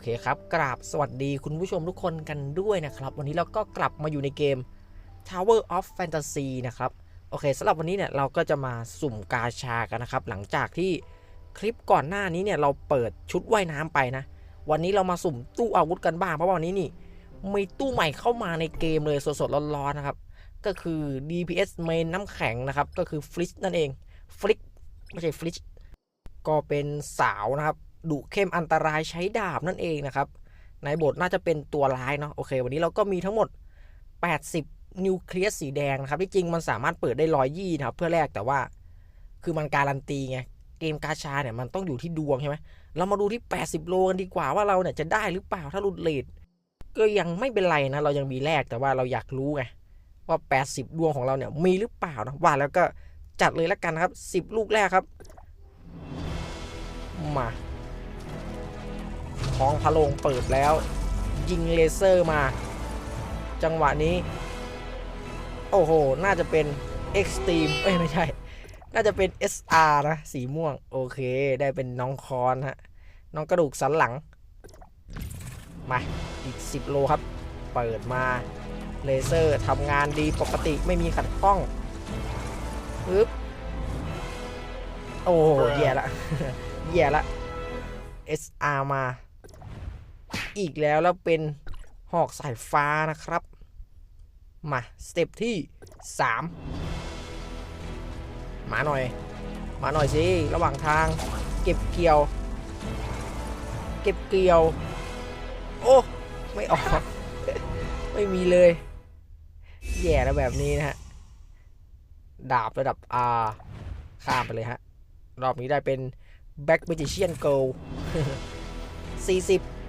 เคครับ กราบสวัสดีคุณผู้ชมทุกคนกันด้วยนะครับ วันนี้เราก็กลับมาอยู่ในเกม Tower of Fantasy นะครับ โอเคสำหรับวันนี้เนี่ยเราก็จะมาสุ่มกาชากันนะครับ หลังจากที่คลิปก่อนหน้านี้เนี่ยเราเปิดชุดว่ายน้ำไปนะ วันนี้เรามาสุ่มตู้อาวุธกันบ้าง เพราะว่าวันนี้นี่มีตู้ใหม่เข้ามาในเกมเลยสดๆร้อนๆนะครับ ก็คือ DPS main น้ำแข็งนะครับ ก็คือฟลิชนั่นเอง ฟลิกไม่ใช่ฟลิชก็เป็นสาวนะครับ ดุเข้มอันตรายใช้ดาบนั่นเองนะครับ ในบทน่าจะเป็นตัวร้ายเนาะโอเค วันนี้เราก็มีทั้งหมด 80 นิวเคลียสสีแดงนะครับที่จริงมันสามารถเปิดได้ร้อยยี่นะครับเพื่อแลกแต่ว่า คือมันการันตีไงเกมกาชาเนี่ยมันต้องอยู่ที่ดวงใช่ไหมเรามาดูที่ 80 โลกันดีกว่าว่าเราเนี่ยจะได้หรือเปล่าถ้าหลุดเลทก็ยังไม่เป็นไรนะ เรายังมีแลกแต่ว่าเราอยากรู้ไงว่า 80 ดวงของเราเนี่ยมีหรือเปล่านะว่าแล้วก็จัดเลยแล้วกันนะครับ 10 ลูกแรกครับ มา ท้องพะโลงเปิดแล้ว ยิงเลเซอร์มา จังหวะนี้ โอ้โห น่าจะเป็น Extreme เอ้ยไม่ใช่ น่าจะเป็น SR นะ สีม่วง โอเค ได้เป็นน้องคอนฮะ น้องกระดูกสันหลัง มา อีก 10 โลครับ เปิดมา เลเซอร์ทำงานดีปกติไม่มีขัดข้องปึ๊บโอ้โหแย่ละแย่ละ SR มา อีกแล้วแล้วเป็นหอกสายฟ้านะครับ มาสเต็ปที่ 3 มาหน่อย มาหน่อยสิ ระหว่างทางเก็บเกี่ยว เก็บเกี่ยว โอ้ ไม่ออก ไม่มีเลย แย่แล้วแบบนี้นะฮะ ดาบระดับ R ข้ามไปเลยฮะ รอบนี้ได้เป็น Back Magician Go 40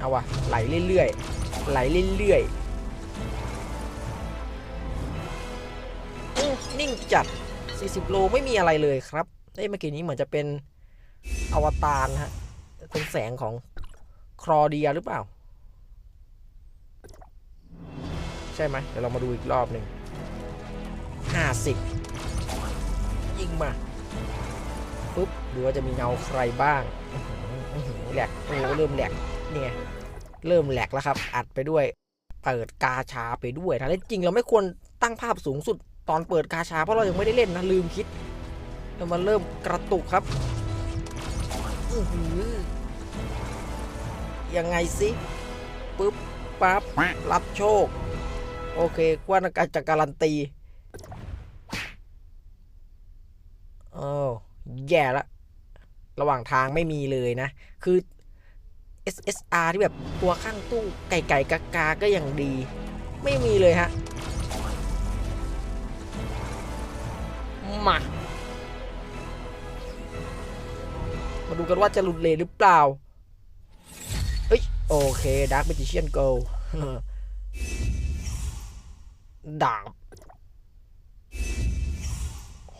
เอาวะไหลเรื่อยๆไหลเรื่อยๆนิ่งจัด 40 โลไม่มีอะไรเลยครับเอ้ยเมื่อกี้นี้เหมือนจะเป็นอวตารฮะเป็นแสงของครอเดียหรือเปล่า ใช่ไหมเดี๋ยวเรามาดูอีกรอบหนึ่ง50 ยิงมาปุ๊บดูว่าจะมีเงาใครบ้างแหลกโอ้เริ่มแหลก เนี่ยเริ่มแหลกแล้วครับ อัดไปด้วย เปิดกาชาไปด้วยถ้าเล่นจริงเราไม่ควรตั้งภาพสูงสุดตอนเปิดกาชาเพราะเรายังไม่ได้เล่นนะลืมคิดแล้วมันเริ่มกระตุกครับยังไงสิปุ๊บปั๊บรับโชค โอเคกว่านักจะการันตีโอ้แย่ละ ระหว่างทางไม่มีเลยนะ คือ SSR ที่แบบตัวข้างตู้ไก่ไก่กากาก็ยังดี ไม่มีเลยฮะ มา มาดูกันว่าจะหลุดเลนหรือเปล่า เฮ้ย โอเค Dark Magician Go ดาบ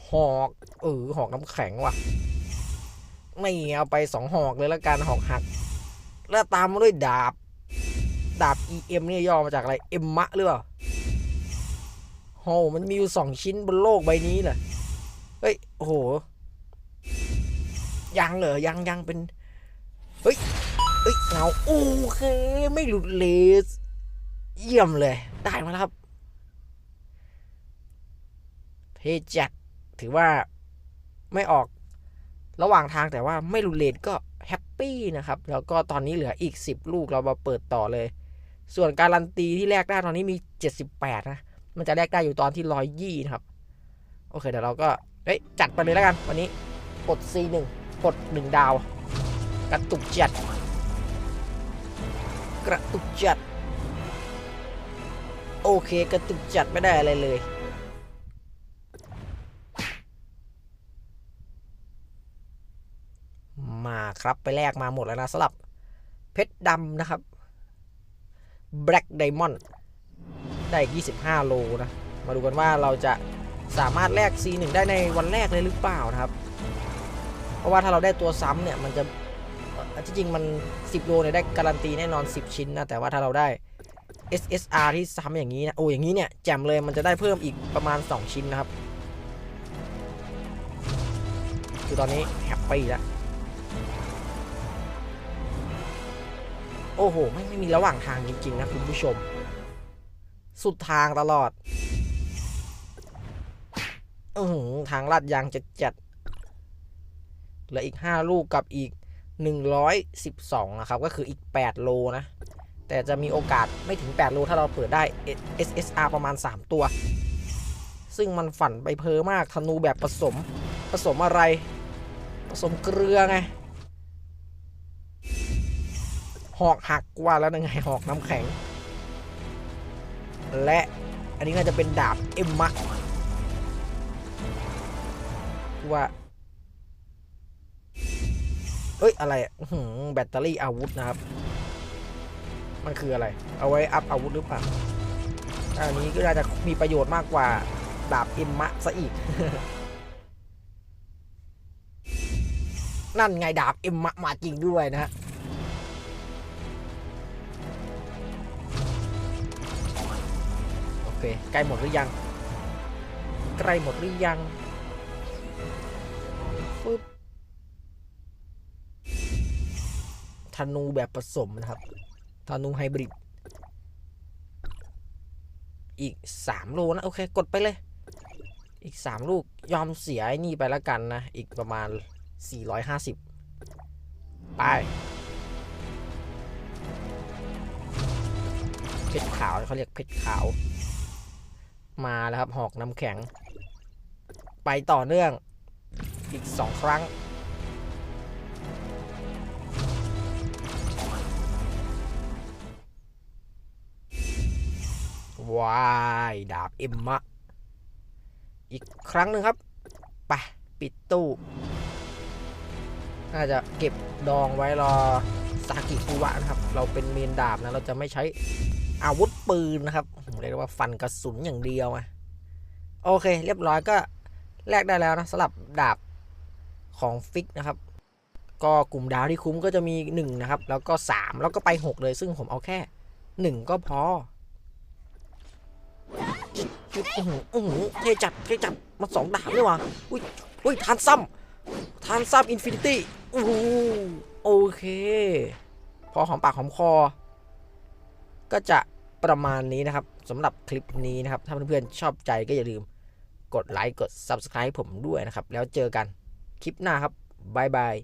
หอกเออหอกน้ำแข็งว่ะ ไม่เอาไปสองหอกเลยล้วกันหอกหัก แล้วตามมาด้วยดาบ ดาบ EM เนี่ยย่อมาจากอะไรเอ็มมะหรือเปล่าโหมันมีอยู่สองชิ้นบนโลกใบนี้เหรอเฮ้ยโอ้โห ยังเหรอ ยังยังเป็น เฮ้ยเฮ้ยเงาโอเค ไม่หลุดเลส เยี่ยมเลย ได้มาแล้วครับเทจัด ถือว่าไม่ออกระหว่างทางแต่ว่าไม่รุนเลนก็ ปี้นะครับ แล้วก็ตอนนี้เหลืออีก 10 ลูกเรามาเปิดต่อเลย ส่วนการันตีที่แลกได้ตอนนี้มี 78 นะ มันจะแลกได้อยู่ตอนที่120นะครับ โอเคเดี๋ยวเราก็เฮ้ยจัดไปเลยแล้วกัน วันนี้กด C1 กด 1 ดาว กระตุกจัด กระตุกจัด โอเค กระตุกจัดไม่ได้อะไรเลย ครับ ไปแลกมาหมดแล้วนะสำหรับเพชรดำนะครับ Black Diamond ได้อีก 25 โลนะ มาดูกันว่าเราจะสามารถแลก C1 ได้ในวันแรกเลยหรือเปล่านะครับ เพราะว่าถ้าเราได้ตัวซ้ำเนี่ย มันจะที่จริงมัน 10 โลเนี่ยได้การันตีแน่นอน 10 ชิ้นนะ แต่ว่าถ้าเราได้ SSR ที่ซ้ำอย่างนี้นะ โอ้อย่างนี้เนี่ยแจ่มเลยมันจะได้เพิ่มอีกประมาณ 2 ชิ้นนะครับ คือตอนนี้แฮปปี้แล้ว โอ้โห ไม่ไม่มีระหว่างทางจริง ๆ นะคุณผู้ชม สุดทางตลอดอือหือทางลาดยางจะจัดเหลืออีก 5 ลูกกับอีก 112 นะครับ ก็คืออีก 8 โลนะ แต่จะมีโอกาสไม่ถึง 8 โลถ้าเราเปิดได้ SSR ประมาณ 3 ตัว ซึ่งมันฝันไปเพอมากธนูแบบผสม ผสมอะไร ผสมเกลือไง หอกหักกว่าแล้วยังไงหอกน้ำแข็ง และอันนี้น่าจะเป็นดาบเอ็มมะว่าเอ้ย อะไรอะอื้อหือแบตเตอรี่อาวุธนะครับ มันคืออะไร เอาไว้อัพอาวุธหรือเปล่า อันนี้ก็น่าจะมีประโยชน์มากกว่า ดาบเอ็มมะซะอีก นั่นไงดาบเอ็มมะมาจริงด้วยนะฮะ เคใกล้หมดหรือยัง ใกล้หมดหรือยังปึ๊บธนูแบบผสมนะครับธนูไฮบริด อีก3โลนะ โอเค กดไปเลย อีก 3 ลูกยอมเสียนี่ไปแล้วกันนะ อีกประมาณ 450 ไปเพชรขาวเขาเรียกเพชรขาว มาแล้วครับ หอกน้ำแข็ง ไปต่อเนื่องอีก 2 ครั้ง วาย ดาบเอ็มมะ อีกครั้งหนึ่งครับ ไป ปิดตู้ น่าจะเก็บดองไว้รอซากิฟุวะนะครับ เราเป็นเมนดาบนะ เราจะไม่ใช้อาวุธปืนนะครับ เรียกว่าฟันกระสุนอย่างเดียวอะโอเค เรียบร้อยก็แลกได้แล้วนะสำหรับดาบของฟิกนะครับ ก็กลุ่มดาวที่คุ้มก็จะมี 1 นะครับ แล้วก็ 3 แล้วก็ไป 6 เลยซึ่งผมเอาแค่ 1 ก็พอจุดอื้อหืออื้อหือเทจัดเทจัดมาสองดาบเลยว่ะอุ้ยอุ้ยทานซ้ำทานซ้ำอินฟินิตี้โอ้โหโอเค พอหอมปากหอมคอ ก็จะ ประมาณนี้นะครับสำหรับคลิปนี้นะครับ ถ้าเพื่อนๆชอบใจก็อย่าลืมกดไลค์กด Subscribe ผมด้วยนะครับ แล้วเจอกันคลิปหน้าครับบ๊ายบาย